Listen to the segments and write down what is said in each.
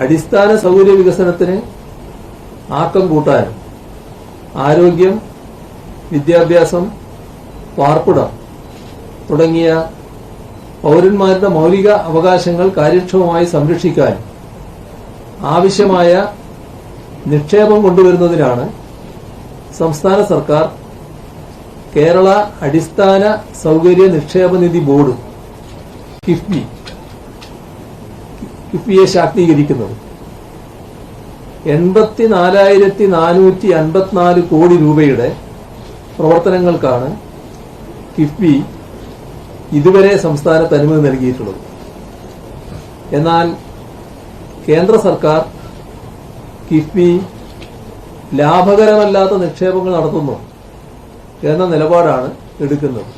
അടിസ്ഥാന സൗകര്യ വികസനത്തിന് ആക്കം കൂട്ടാൻ ആരോഗ്യം വിദ്യാഭ്യാസം പാർപ്പിടം തുടങ്ങിയ പൗരന്മാരുടെ മൌലിക അവകാശങ്ങൾ കാര്യക്ഷമമായി സംരക്ഷിക്കാൻ ആവശ്യമായ നിക്ഷേപം കൊണ്ടുവരുന്നതിനാണ് സംസ്ഥാന സർക്കാർ കേരള അടിസ്ഥാന സൗകര്യ നിക്ഷേപ നിധി ബോർഡ് കിഫ്ബി. കിഫ്ബിയെ ശാക്തീകരിക്കുന്നത്. എൺപത്തി നാലായിരത്തി നാനൂറ്റി അൻപത്തിനാല് കോടി രൂപയുടെ പ്രവർത്തനങ്ങൾക്കാണ് കിഫ്ബി ഇതുവരെ സംസ്ഥാനത്ത് അനുമതി നൽകിയിട്ടുള്ളത്. എന്നാൽ കേന്ദ്ര സർക്കാർ കിഫ്ബി ലാഭകരമല്ലാത്ത നിക്ഷേപങ്ങൾ നടത്തുന്നു എന്ന നിലപാടാണ് എടുക്കുന്നത്.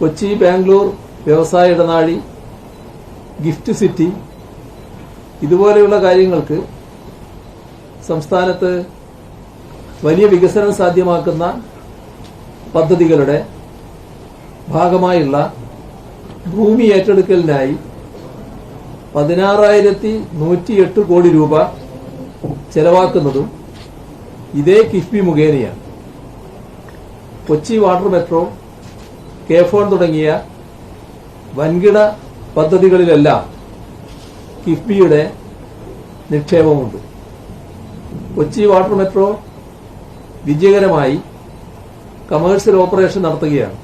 കൊച്ചി ബാംഗ്ലൂർ വ്യവസായ ഇടനാഴി ഗിഫ്റ്റ് സിറ്റി ഇതുപോലെയുള്ള കാര്യങ്ങൾക്ക് സംസ്ഥാനത്ത് വലിയ വികസനം സാധ്യമാക്കുന്ന പദ്ധതികളുടെ ഭാഗമായുള്ള ഭൂമി ഏറ്റെടുക്കലിനായി പതിനാറായിരത്തി നൂറ്റിയെട്ട് കോടി രൂപ ചെലവാക്കുന്നതും ഇതേ കിഫ്ബി മുഖേനയാണ്. കൊച്ചി വാട്ടർ മെട്രോ കെഫോൺ തുടങ്ങിയ വൻകിട പദ്ധതികളിലെല്ലാം കിഫ്ബിയുടെ നിക്ഷേപമുണ്ട്. കൊച്ചി വാട്ടർ മെട്രോ വിജയകരമായി കമേഴ്സ്യൽ ഓപ്പറേഷൻ നടത്തുകയാണ്.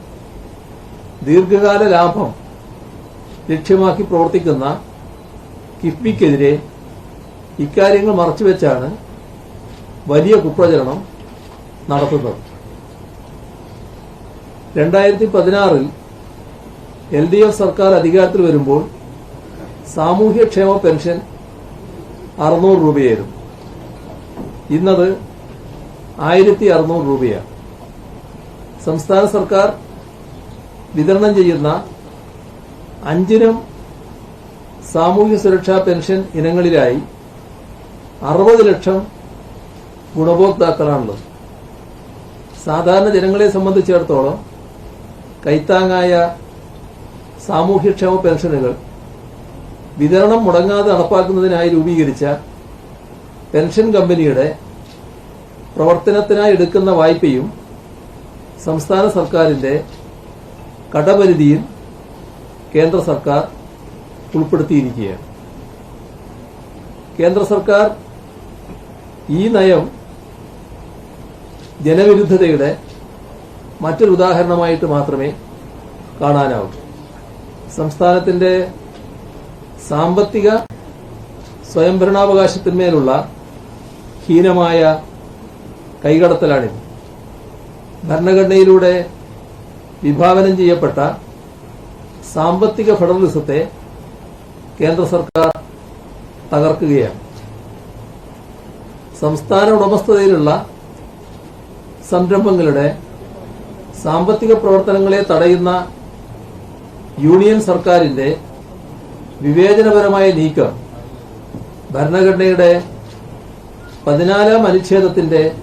ദീർഘകാല ലാഭം ലക്ഷ്യമാക്കി പ്രവർത്തിക്കുന്ന കിഫ്ബിക്കെതിരെ ഇക്കാര്യങ്ങൾ മറച്ചുവെച്ചാണ് വലിയ കുപ്രചരണം നടത്തുന്നത്. രണ്ടായിരത്തി പതിനാറിൽ എൽ ഡി എഫ് സർക്കാർ അധികാരത്തിൽ വരുമ്പോൾ സാമൂഹ്യക്ഷേമ പെൻഷൻ അറുന്നൂറ് രൂപയായിരുന്നു ഇന്നത് ആയിരത്തി അറുന്നൂറ് രൂപയാണ്. സംസ്ഥാന സർക്കാർ വിതരണം ചെയ്യുന്ന അഞ്ചിനം സാമൂഹ്യ സുരക്ഷാ പെൻഷൻ ഇനങ്ങളിലായി അറുപത് ലക്ഷം ഗുണഭോക്താക്കളാണുള്ളത്. സാധാരണ ജനങ്ങളെ സംബന്ധിച്ചിടത്തോളം കൈത്താങ്ങായ സാമൂഹ്യക്ഷേമ പെൻഷനുകൾ. വിതരണം മുടങ്ങാതെ നടപ്പാക്കുന്നതിനായി രൂപീകരിച്ച പെൻഷൻ കമ്പനിയുടെ പ്രവർത്തനത്തിനായി എടുക്കുന്ന വായ്പയും സംസ്ഥാന സർക്കാരിന്റെ കടപരിധിയിൽ കേന്ദ്ര സർക്കാർ ഉൾപ്പെടുത്തിയിരിക്കുകയാണ്. കേന്ദ്ര സർക്കാർ ഈ നയം ജനവിരുദ്ധതയുടെ മറ്റൊരു ഉദാഹരണമായിട്ട് മാത്രമേ കാണാനാവൂ. സംസ്ഥാനത്തിന്റെ സാമ്പത്തിക സ്വയംഭരണാവകാശത്തിന്മേലുള്ള ഹീനമായ കൈകടത്തലാണിത്. ഭരണഘടനയിലൂടെ വിഭാവനം ചെയ്യപ്പെട്ട സാമ്പത്തിക ഫെഡറലിസത്തെ കേന്ദ്ര സർക്കാർ തകർക്കുകയാണ്. സംസ്ഥാന ഉടമസ്ഥതയിലുള്ള സംരംഭങ്ങളുടെ സാമ്പത്തിക പ്രവർത്തനങ്ങളെ തടയുന്ന യൂണിയൻ സർക്കാരിന്റെ വിവേചനപരമായ നീക്കം ഭരണഘടനയുടെ പതിനാലാം അനുച്ഛേദത്തിന്റെ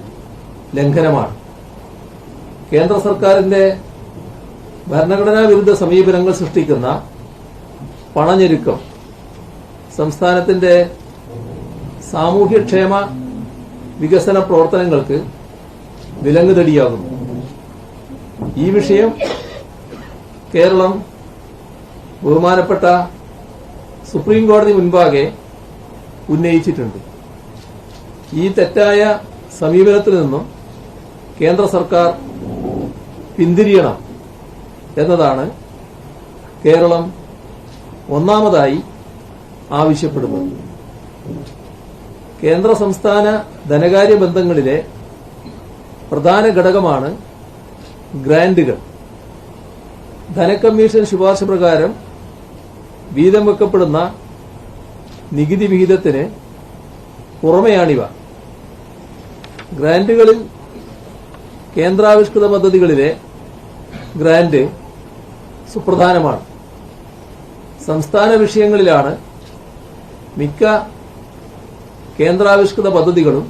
ലംഘനമാണ്. കേന്ദ്ര സർക്കാരിന്റെ ഭരണഘടനാ വിരുദ്ധ സമീപനങ്ങൾ സൃഷ്ടിക്കുന്ന പണഞ്ഞെരുക്കം സംസ്ഥാനത്തിന്റെ സാമൂഹ്യക്ഷേമ വികസന പ്രവർത്തനങ്ങൾക്ക് വിലങ്ങുതടിയാകുന്നു ഈ വിഷയം കേരളം ബഹുമാനപ്പെട്ട സുപ്രീം കോടതി മുൻപാകെ ഉന്നയിച്ചിട്ടുണ്ട്. ഈ തെറ്റായ സമീപനത്തിൽ നിന്നും കേന്ദ്ര സർക്കാർ പിന്തിരിയണം എന്നതാണ് കേരളം ഒന്നാമതായി ആവശ്യപ്പെടുന്നത്. കേന്ദ്ര സംസ്ഥാന ധനകാര്യ ബന്ധങ്ങളിലെ പ്രധാന ഘടകമാണ് ഗ്രാന്റുകൾ. ധനക്കമ്മീഷൻ ശുപാർശ പ്രകാരം വീതം വെക്കപ്പെടുന്ന നികുതി വിഹിതത്തിന് പുറമെയാണിവ. ഗ്രാന്റുകളിൽ കേന്ദ്രാവിഷ്കൃത പദ്ധതികളിലെ ഗ്രാന്റ് സുപ്രധാനമാണ്. സംസ്ഥാന വിഷയങ്ങളിലാണ് മിക്ക കേന്ദ്രാവിഷ്കൃത പദ്ധതികളും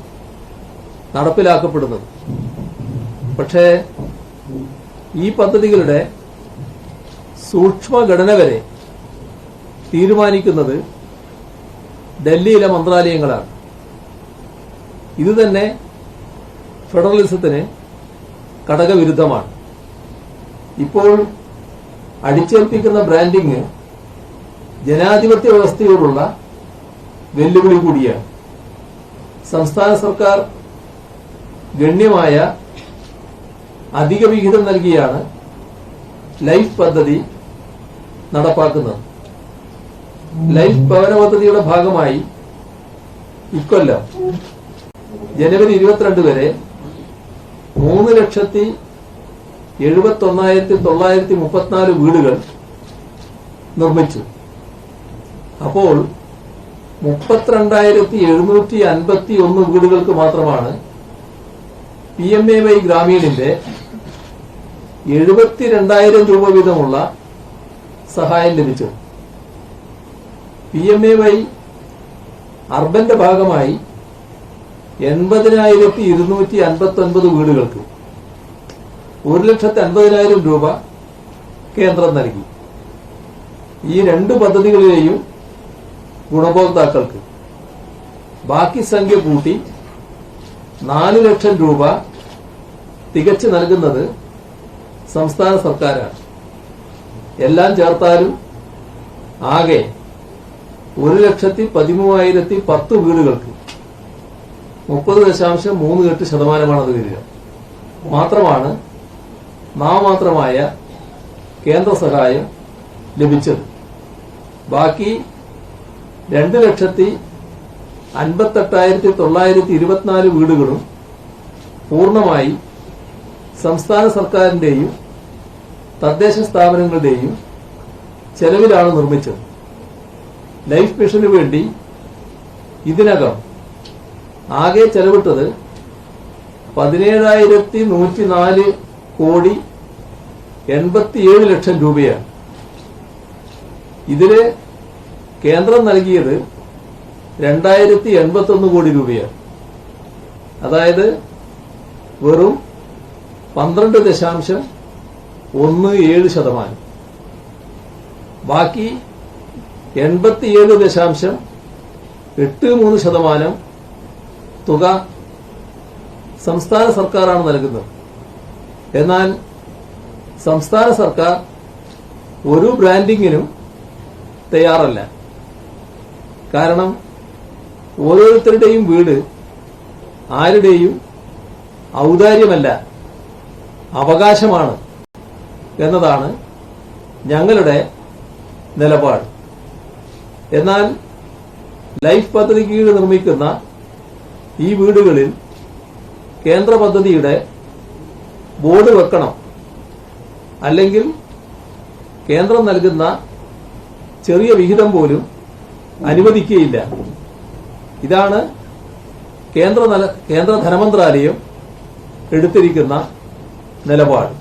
നടപ്പിലാക്കപ്പെടുന്നത്. പക്ഷേ ഈ പദ്ധതികളുടെ സൂക്ഷ്മഘടന വരെ തീരുമാനിക്കുന്നത് ഡൽഹിയിലെ മന്ത്രാലയങ്ങളാണ്. ഇത് തന്നെ ഫെഡറലിസത്തിന് ഘടകവിരുദ്ധമാണ് ഇപ്പോൾ അടിച്ചേൽപ്പിക്കുന്ന ബ്രാൻഡിങ് ജനാധിപത്യ വ്യവസ്ഥയോടുള്ള വെല്ലുവിളി കൂടിയാണ്. സംസ്ഥാന സർക്കാർ ഗണ്യമായ അധിക വിഹിതം നൽകിയാണ് ലൈഫ് പദ്ധതി നടപ്പാക്കുന്നത്. ലൈഫ് ഭവന പദ്ധതിയുടെ ഭാഗമായി ഇക്കൊല്ലം ജനുവരി ഇരുപത്തിരണ്ട് വരെ മൂന്ന് ലക്ഷത്തി എഴുപത്തി ഒന്നായിരത്തി തൊള്ളായിരത്തി മുപ്പത്തിനാല് വീടുകൾ നിർമ്മിച്ചു. അപ്പോൾ മുപ്പത്തിരണ്ടായിരത്തി എഴുന്നൂറ്റി അൻപത്തി ഒന്ന് വീടുകൾക്ക് മാത്രമാണ് പി എം എ വൈ ഗ്രാമീണിന്റെ എഴുപത്തിരണ്ടായിരം രൂപ വീതമുള്ള സഹായം ലഭിച്ചത്. പി എം എ വൈ അർബന്റെ ഭാഗമായി എൺപതിനായിരത്തി ഇരുന്നൂറ്റി അൻപത്തി ഒൻപത് വീടുകൾക്ക് ഒരു ലക്ഷത്തി അൻപതിനായിരം രൂപ കേന്ദ്രം നൽകി. ഈ രണ്ട് പദ്ധതികളിലെയും ഗുണഭോക്താക്കൾക്ക് ബാക്കി സംഖ്യ കൂട്ടി നാല് ലക്ഷം രൂപ തികച്ചു നൽകുന്നത് സംസ്ഥാന സർക്കാരാണ്. എല്ലാം ചേർത്താലും ആകെ ഒരു ലക്ഷത്തി പതിമൂവായിരത്തി പത്ത് വീടുകൾക്ക് മുപ്പത് ദശാംശം മൂന്ന് എട്ട് ശതമാനമാണ് അത് വരിക. മാത്രമാണ് നാമമാത്രമായ കേന്ദ്ര സഹായം ലഭിച്ചത്. ബാക്കി രണ്ട് ലക്ഷത്തി അൻപത്തെട്ടായിരത്തി തൊള്ളായിരത്തി ഇരുപത്തിനാല് വീടുകളും പൂർണമായി സംസ്ഥാന സർക്കാരിന്റെയും തദ്ദേശ സ്ഥാപനങ്ങളുടെയും ചെലവിലാണ് നിർമ്മിച്ചത്. ലൈഫ് മിഷന് വേണ്ടി ഇതിനകം ആകെ ചെലവിട്ടത് പതിനേഴായിരത്തി നൂറ്റി നാല് കോടി എൺപത്തിയേഴ് ലക്ഷം രൂപയാണ്. ഇതിൽ കേന്ദ്രം നൽകിയത് രണ്ടായിരത്തി എൺപത്തി ഒന്ന് കോടി രൂപയാണ്. അതായത് വെറും പന്ത്രണ്ട് ദശാംശം ഒന്ന് ഏഴ് ശതമാനം. ബാക്കി എൺപത്തിയേഴ് ദശാംശം എട്ട് മൂന്ന് ശതമാനം തുക സംസ്ഥാന സർക്കാരാണ് നൽകുന്നത്. എന്നാൽ സംസ്ഥാന സർക്കാർ ഒരു ബ്രാൻഡിങ്ങിനും തയ്യാറല്ല. കാരണം ഓരോരുത്തരുടെയും വീട് ആരുടെയും ഔദാര്യമല്ല അവകാശമാണ് എന്നതാണ് ഞങ്ങളുടെ നിലപാട്. എന്നാൽ ലൈഫ് പദ്ധതി കീഴിൽ നിർമ്മിക്കുന്ന ഈ വീടുകളിൽ കേന്ദ്ര പദ്ധതിയുടെ ബോർഡ് വെക്കണം. അല്ലെങ്കിൽ കേന്ദ്രം നൽകുന്ന ചെറിയ വിഹിതം പോലും അനുവദിക്കുകയില്ല. ഇതാണ് കേന്ദ്ര കേന്ദ്ര ധനമന്ത്രാലയം എടുത്തിരിക്കുന്ന നിലപാട്.